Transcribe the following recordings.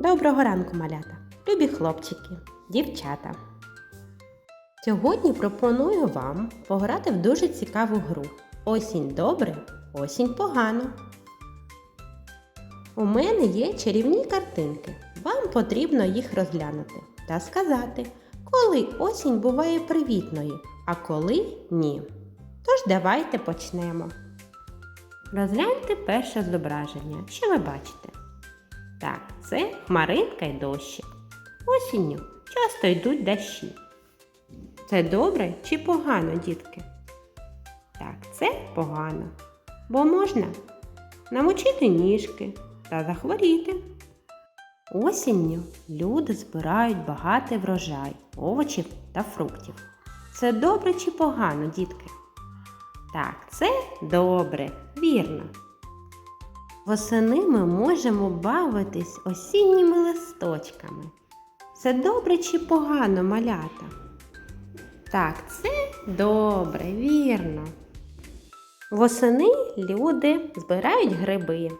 Доброго ранку, малята, любі хлопчики, дівчата. Сьогодні пропоную вам пограти в дуже цікаву гру. Осінь добре, осінь погано. У мене є чарівні картинки. Вам потрібно їх розглянути та сказати, коли осінь буває привітною, а коли ні. Тож давайте почнемо. Розгляньте перше зображення. Що ви бачите? Так, це хмаринка й дощик. Осінню часто йдуть дощі. Це добре чи погано, дітки? Так, це погано, бо можна намочити ніжки та захворіти. Осінню люди збирають багатий врожай овочів та фруктів. Це добре чи погано, дітки? Так, це добре, вірно. Восени ми можемо бавитись осінніми листочками. Це добре чи погано малята? Так, це добре, вірно. Восени люди збирають гриби.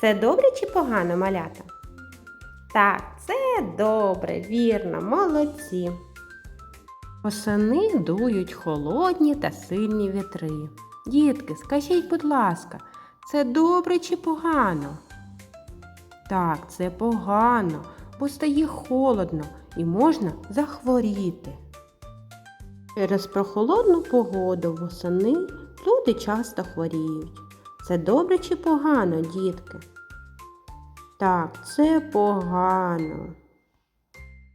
Це добре чи погано малята? Так, це добре, вірно, молодці. Восени дують холодні та сильні вітри. Дітки, скажіть, будь ласка, це добре чи погано? Так, це погано, бо стає холодно і можна захворіти. Через прохолодну погоду восени люди часто хворіють. Це добре чи погано, дітки? Так, це погано.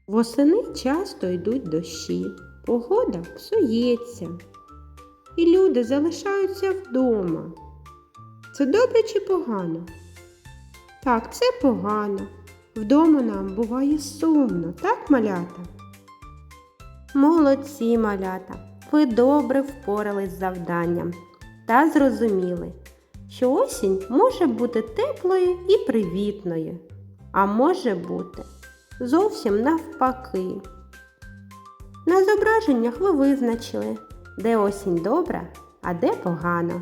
Восени часто йдуть дощі, погода псується, і люди залишаються вдома. Це добре чи погано? Так, це погано. Вдома нам буває сумно, так, малята? Молодці, малята! Ви добре впорались з завданням та зрозуміли, що осінь може бути теплою і привітною, а може бути зовсім навпаки. На зображеннях ви визначили, де осінь добра, а де погано.